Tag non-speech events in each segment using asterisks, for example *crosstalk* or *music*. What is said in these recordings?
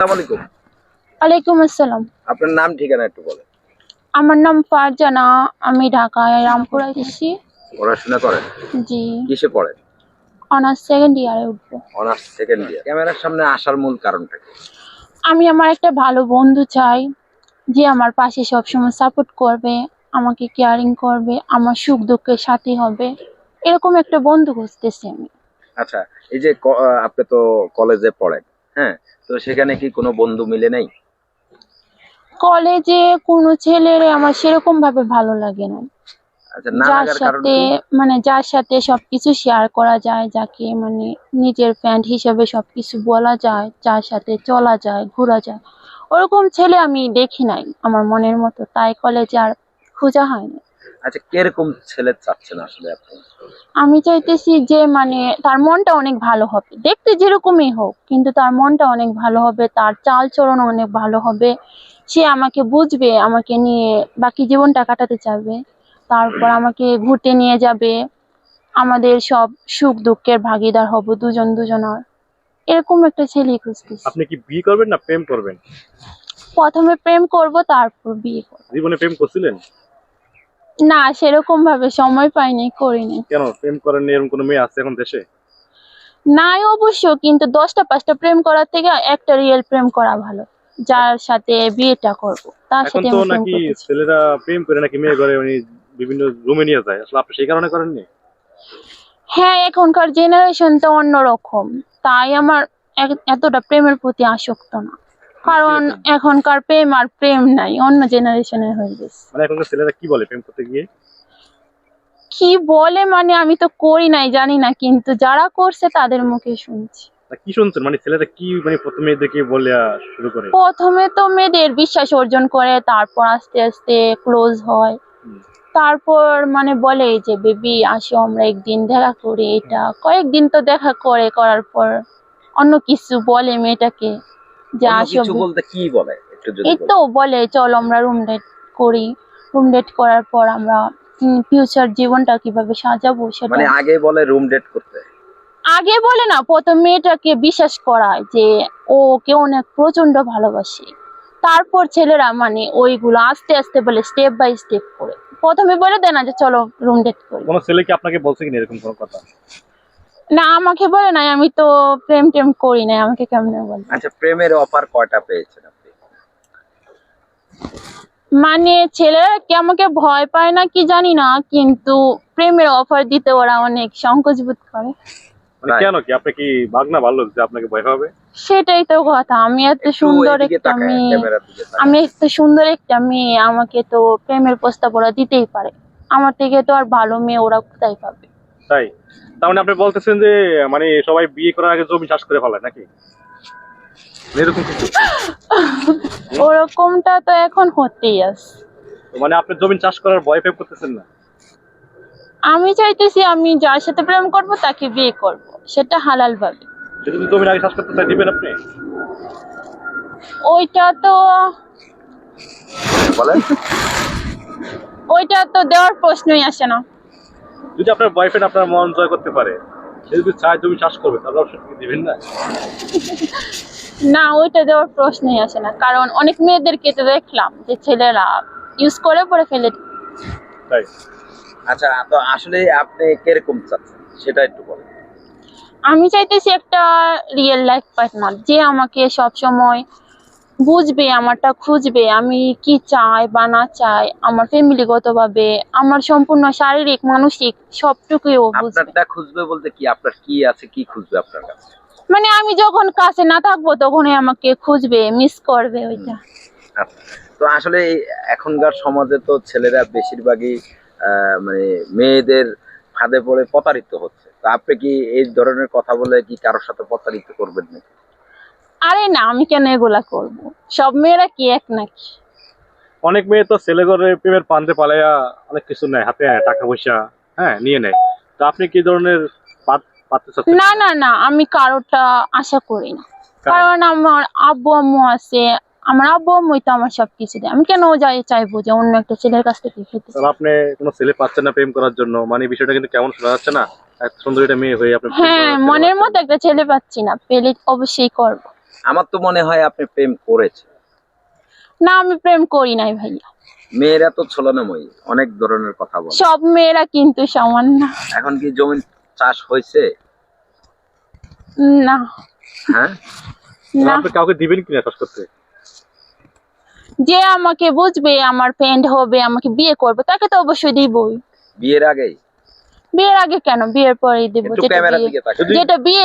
ওয়ালাইকুম আসসালাম। আপনার নাম ঠিকানা একটু বলেন। আমার নাম ফারজানা আমি ঢাকায় রামপুরা এসেছি পড়াশোনা করেন? জি। কিসে পড়েন? অনার্স সেকেন্ড ইয়ারে উঠবো। অনার্স সেকেন্ড ইয়ার ক্যামেরার সামনে আসার মূল কারণটা কি? আমি আমার একটা ভালো বন্ধু চাই যে আমার পাশে সবসময় সাপোর্ট করবে আমাকে কেয়ারিং করবে আমার সুখ দুঃখের সাথী হবে। এরকম একটা বন্ধু খুঁজতেছি আমি। আচ্ছা এই যে ক- আহ, আপনি তো কলেজে পড়েন। হ্যাঁ তো সেখানে কি কোনো বন্ধু মিলে নাই? কলেজে কোনো ছেলের আমার সেরকম ভাবে ভালো লাগে না। আচ্ছা যার সাথে মানে যার সাথে সবকিছু শেয়ার করা যায় যাকে মানে নিজের ফ্রেন্ড হিসেবে সবকিছু বলা যায় যার সাথে চলা যায় ঘোরা যায় ওরকম ছেলে আমি দেখি নাই আমার মনের মতো। তাই কলেজে আর খোঁজা হয়নি আচ্ছা কীরকম ছেলে চাচ্ছেন আসলে আপনি? আমি চাইতেছি যে মানে তার মনটা অনেক ভালো হবে। দেখতে যেরকমই হোক কিন্তু তার মনটা অনেক ভালো হবে তার চাল চলন অনেক ভালো হবে। সে আমাকে বুঝবে আমাকে নিয়ে বাকি জীবনটা কাটাতে চাইবে। তারপর আমাকে ঘুরতে নিয়ে যাবে। আমাদের সব সুখ দুঃখের ভাগিদার হব দুজন দুজনার। এরকম একটা ছেলে খুঁজতেছি। আপনি কি বিয়ে করবেন না প্রেম করবেন? প্রথমে প্রেম করব তারপর বিয়ে করব। জীবনে প্রেম করছিলেন? না সেরকম ভাবে সময় পাইনি করিনি। কেন? প্রেম করেন এরকম কোনো মেয়ে আছে এখন দেশে? নাই অবশ্য কিন্তু দশটা পাঁচটা প্রেম করার থেকে একটা রিয়েল প্রেম করা ভালো। যার সাথে বিয়েটা করব তার সাথে এখন তো নাকি ছেলেরা প্রেম করে নাকি মেয়ে করে উনি বিভিন্ন রুমে নিয়ে যায়। আসলে আপনি সেই কারণে করেননি? হ্যাঁ এখনকার জেনারেশন তো অন্যরকম। তাই আমার এতটা প্রেমের প্রতি আসক্ত না। কারণ এখনকার প্রেম আর প্রেম নাই অন্য জেনারেশনের হয়ে গেছে। মানে এখনকার ছেলেরা কি বলে প্রেম করতে গিয়ে? কি বলে মানে আমি তো করি নাই জানি না কিন্তু যারা করছে তাদের মুখে শুনছি। কি শুনছেন? মানে ছেলেরা কি মানে প্রথমে দেখে বলে শুরু করে? প্রথমে তো মেয়েদের বিশ্বাস অর্জন করে তারপর আস্তে আস্তে ক্লোজ হয়। তারপর মানে বলে যে বেবি আসো আমরা একদিন দেখা করি এটা। কয়েকদিন তো দেখা করে করার পর অন্য কিছু বলে মেয়েটাকে। যে আসো কিছু বলতে কি বলে? একটু যদি এই তো বলে চল আমরা রুম ডেট করি। রুম ডেট করার পর আমরা ফিউচার জীবনটা কীভাবে সাজাবো সেটা মানে আগে বলে রুম ডেট করতে। আগে বলে না প্রথম মেয়েটাকে বিশ্বাস করায় যে ও ওকে অনেক প্রচণ্ড ভালোবাসে। তারপর ছেলেরা মানে ওইগুলো আস্তে আস্তে বলে স্টেপ বাই স্টেপ করে। প্রথমে বলে দেয় না যে চলো রুম ডেট করি। কোনো ছেলে কি আপনাকে বলছে কিনা এরকম কোনো কথা? না আমাকে বলে নাই আমি তো প্রেম টেম করি নাই আমাকে কেমনে বলে? আচ্ছা প্রেমের অফার কয়টা পেয়েছেন আপনি? মানে ছেলেরা কি আমাকে ভয় পায় না কি জানি না কিন্তু প্রেমের অফার দিতে ওরা অনেক সংকোচ বোধ করে। মানে কেন কি? আপনি কি বাঘনা ভালো যে আপনাকে ভয় হবে সেটাই তো কথা আমি এত সুন্দর একটা মেয়ে। আমি এত সুন্দর একটা মেয়ে আমাকে তো প্রেমের প্রস্তাব ওরা দিতেই পারে। আমার থেকে তো আর ভালো মেয়ে ওরা কোথায় পাবে? তাই? তার মানে আপনি বলতেছেন যে মানে সবাই বিয়ে করার আগে জমি চাষ করে ফেলায় নাকি? এরকম কিছু? *laughs* ওরকমটা তো এখন হতেই আছে। মানে আপনি জমি চাষ করার ভয় প্রেম করতেছেন না? আমি চাইতেছি আমি যার সাথে প্রেম করব তাকে বিয়ে করব। সেটা হালাল ভাবে। যদি জমির আগে চাষ করতে চাই দিবেন আপনি? ওইটা তো বলেন। ওইটা তো দেওয়ার প্রশ্নই আসে না। যদি আপনার বয়ফ্রেন্ড আপনার মন জয় করতে পারে যদি চায় জমি চাষ করবে তাহলে অবশ্যই কি দিবেন না। না ওইটা দেওয়ার প্রশ্নই আসে না। কারণ অনেক মেয়েদেরকে তো দেখলাম যে ছেলেরা ইউজ করে পরে ফেলে তাই? আচ্ছা তো আসলে আপনি কীরকম চাচ্ছেন? সেটা একটু বলেন। আমি চাইতেছি একটা রিয়েল লাইফ পার্টনার যে আমাকে সব সময় বুঝবে আমারটা খুঁজবে আমি কি চাই বা না চাই আমার ফ্যামিলিগত ভাবে আমার সম্পূর্ণ শারীরিক মানসিক সবটুকুই ও বুঝবে। আপনারটা খুঁজবে বলতে কি? আপনার কি আছে কি খুঁজবে আপনার কাছে? মানে আমি যখন কাছে না থাকব তখনই আমাকে খুঁজবে মিস করবে ওইটা। আচ্ছা। তো আসলে এখনকার সমাজে তো ছেলেরা বেশিরভাগই মানে মেয়েদের ফাঁদে পড়ে প্রতারিত হচ্ছে। তো আপনি কি এই ধরনের কথা বলে কি কারোর সাথে প্রতারিত করবেন নাকি? আরে না আমি কেন এগুলা করব? সব মেয়েরা কি এক নাকি? অনেক মেয়ে তো ছেলে করে প্রেমের পান্তে পালাইয়া অনেক কিছু নেয় হাতে টাকা পয়সা হ্যাঁ নিয়ে নেয়। তো আপনি কি ধরনের? না না না আমি কারোটা আশা করি না। কারণ? আমার আব্বু আম্মু আছে আমার আব্বু আম্মুই তো আমার সবকিছু দেয়। আমি কেন যাই চাইব যে অন্য একটা ছেলের কাছ থেকে খেতে আপনি কোনো ছেলে পাচ্ছেন না প্রেম করার জন্য? মানে বিষয়টা কিন্তু কেমন শোনা যাচ্ছে না? সুন্দর একটা মেয়ে হয়ে আপনি হ্যাঁ মনের মতো একটা ছেলে পাচ্ছি না পেলে অবশ্যই করব। আমার তো মনে হয় আপনি প্রেম করেছেন। না আমি প্রেম করি নাই ভাইয়া। মেয়েরা তো ছলনাময়ী অনেক ধরনের কথা বলে। সব মেয়েরা কিন্তু সমান না। এখন কি জমি চাষ হয়েছে? না। হ্যাঁ? না। আপনি কাউকে দিবেন কিনা চাষ করতে? যে আমাকে বুঝবে আমার ফ্রেন্ড হবে আমাকে বিয়ে করবে তাকে তো অবশ্যই দিবই। বিয়ের আগেই? বিয়ের আগে কেন? বিয়ের পরেই দেবো যেটা বিয়ে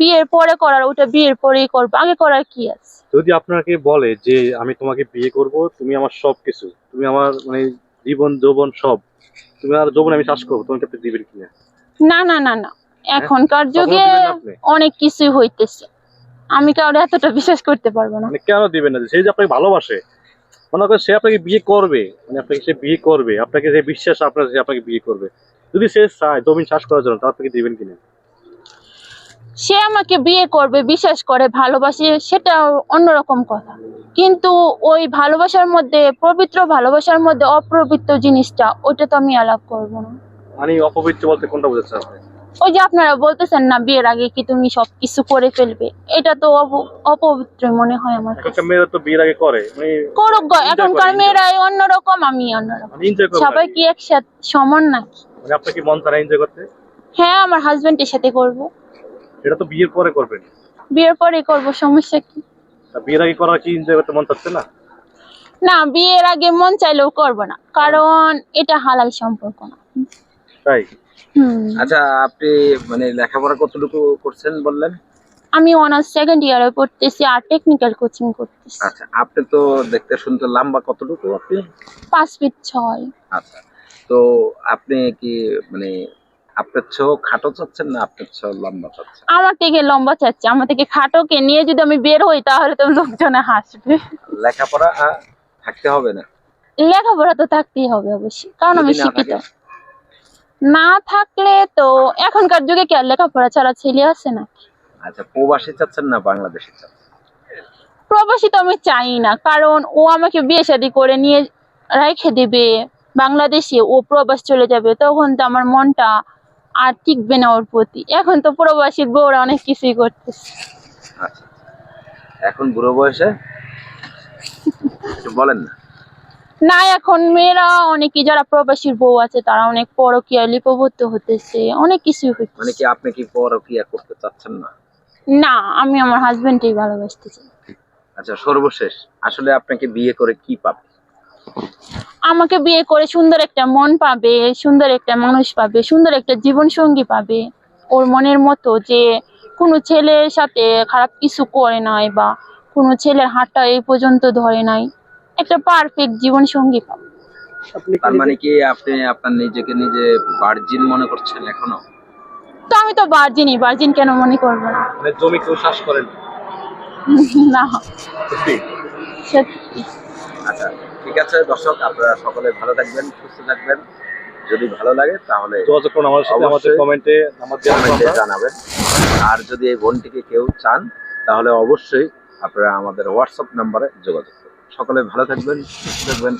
বিয়ের পরে করার ওটা বিয়ের পরেই করব। আগে করার কি আছে? যদি আপনাকে বলে যে আমি তোমাকে বিয়ে করব তুমি আমার সব কিছু তুমি আমার মানে জীবন যৌবন সব তুমি আর যৌবন আমি চাষ করব তোমাকে আপনি দিবেন কিনা? না না না না। এখনকার যুগে? অনেক কিছুই হইতেছে। আমি কাউরে এতটা বিশ্বাস করতে পারব না। মানে কেন দিবেন না? সে যে আপনাকে ভালোবাসে মনে করেন সে আপনাকে বিয়ে করবে মানে আপনাকে সে বিয়ে করবে আপনাকে যে বিশ্বাস আপনার সে আপনাকে বিয়ে করবে। যদি সে চায় জমিন চাষ করার জন্য তাহলে আপনাকে দিবেন কিনা সে আমাকে বিয়ে করবে বিশ্বাস করে ভালোবাসে সেটা অন্যরকম কথা। কিন্তু ওই ভালোবাসার মধ্যে পবিত্র ভালোবাসার মধ্যে অপবিত্র জিনিসটা ওটা তো আমি অ্যালাপ করব না। মানে অপবিত্র বলতে কোনটা বোঝাচ্ছেন আপনি? ওই যে আপনারা বলতেছেন না বিয়ের আগে কি তুমি সবকিছু করে ফেলবে? এটা তো অপবিত্র মনে হয় আমার মেয়েরা তো বিয়ের আগে করে মানে করুক এখনকার করে, মেয়েরাই অন্যরকম আমি অন্যরকম। মানে সবাই কি একসাথে সমান নাকি? মানে আপনার কি মন তারা এনজয় করতে? হ্যাঁ আমার হাজবেন্ডের সাথে করব। এটা তো বিয়ের পরে করবেন। বিয়ের পরে করব সমস্যা কি? বিয়ের আগে করা কি এনজয় করতে মন চাচ্ছে না? না বিয়ের আগে মন চাইলেও করব না কারণ এটা হালাল সম্পর্ক না। তাই? হুম। আচ্ছা আপনি মানে লেখাপড়া কতটুকু করছেন বললেন? আমি অনার্স সেকেন্ড ইয়ারে পড়তেছি আর টেকনিক্যাল কোচিং করতেছি। আচ্ছা আপনি তো দেখতে শুনতে লম্বা কতটুকু আপনি? পাঁচ ফিট ছয়। আচ্ছা। তো আপনি কি মানে আপনার চেয়েও খাটো চাচ্ছেন না আপনার চেয়েও লম্বা চাচ্ছেন? আমার থেকে লম্বা চাচ্ছে। আমার থেকে খাটোকে নিয়ে যদি আমি বের হই তাহলে তো লোকজনে হাসবে। লেখাপড়া থাকতে হবে না? লেখাপড়া তো থাকতেই হবে অবশ্যই কারণ আমি শিক্ষিত। না থাকলে তো এখনকার যুগে কি আর লেখাপড়া ছাড়া ছেলে আছে না আচ্ছা প্রবাসী চাচ্ছেন না বাংলাদেশি চাচ্ছেন? প্রবাসী তো আমি চাই না কারণ ও আমাকে বিয়ে শাদী করে নিয়ে রেখে দেবে। বাংলাদেশে ও প্রবাস চলে যাবে তখন তো আমার মনটা আর টিকবে না ওর প্রতি। এখন তো প্রবাসীর বউরা অনেক কিছুই করতেছে। এখন বুড়ো বয়সে? বলেন না। না এখন মেয়েরা অনেকে যারা প্রবাসীর বউ আছে তারা অনেক পরকীয়া লিপবদ্ধ হতেছে অনেক কিছুই মানে হচ্ছে কি আপনি কি পরক্রিয়া করতে চাচ্ছেন না? না আমি আমার হাজবেন্ডকেই ভালোবাসতে চাই আচ্ছা সর্বশেষ আসলে আপনাকে বিয়ে করে কি পাবে? আমাকে বিয়ে করে সুন্দর একটা মন পাবে সুন্দর একটা মানুষ পাবে সুন্দর একটা জীবন সঙ্গী পাবে। ওর মনের মতো যে কোনো ছেলের সাথে খারাপ কিছু করে নাই বা কোনো ছেলের হাতটা এই পর্যন্ত ধরে নাই একটা পারফেক্ট জীবন সঙ্গী পাবে তার মানে কি আপনি আপনার নিজেকে নিজে ভার্জিন মনে করছেন এখনও? তো আমি তো বার্জিনই বার্জিন কেন মনে করব না? মানে জমি কেউ চাষ করেন? *laughs* না। সত্যি। আচ্ছা। ঠিক আছে দর্শক আপনারা সকলে ভালো থাকবেন সুস্থ থাকবেন। যদি ভালো লাগে তাহলে যোগাযোগ করুন আমাদের সাথে আমাদের কমেন্টে আমাদের কমেন্টে জানাবেন। আর যদি এই বোনটিকে কেউ চান তাহলে অবশ্যই আপনারা আমাদের হোয়াটসঅ্যাপ নাম্বারে যোগাযোগ করুন। সকলে ভালো থাকবেন সুস্থ থাকবেন।